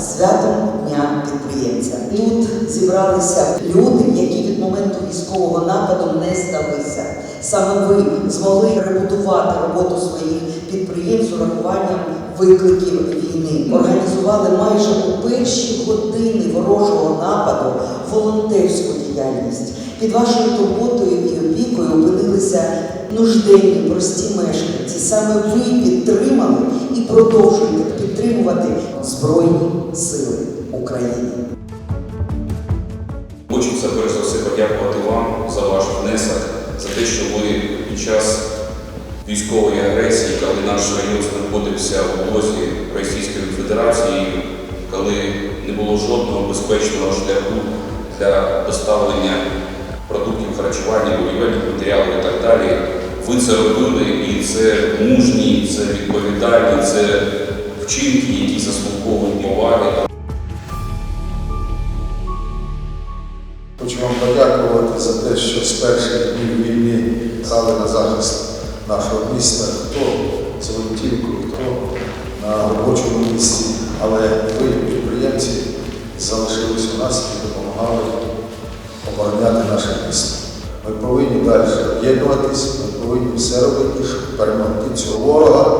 святом Дня підприємця. Тут зібралися люди, які від моменту військового нападу не здалися. Саме ви змогли ребутувати роботу своїх підприємств з урахуванням викликів війни. Організували майже у перші години ворожого нападу волонтерську діяльність. Під вашою турботою і опікою опинилися нужденні, прості мешканці. Саме ви підтримали і продовжуєте підтримувати Збройні Сили України. Хочеться перш за все подякувати вам за ваш внесок, за те, що ви під час військової агресії, коли наш район знаходився в облозі Російської Федерації, коли не було жодного безпечного шляху для доставлення продуктів харчування, будівельних матеріалів і так далі. Ви це робили, і це мужні, це відповідальні, це вчинки, які заслуговують поваги. Хочу вам подякувати за те, що з перших днів війни стали на захист нашого міста, хто з гвинтівкою, хто на робочому місці. Але ви, підприємці, залишились у нас і допомагали обороняти наше місто. Ми повинні далі об'єднуватись, ми повинні все робити, щоб перемогти цього ворога,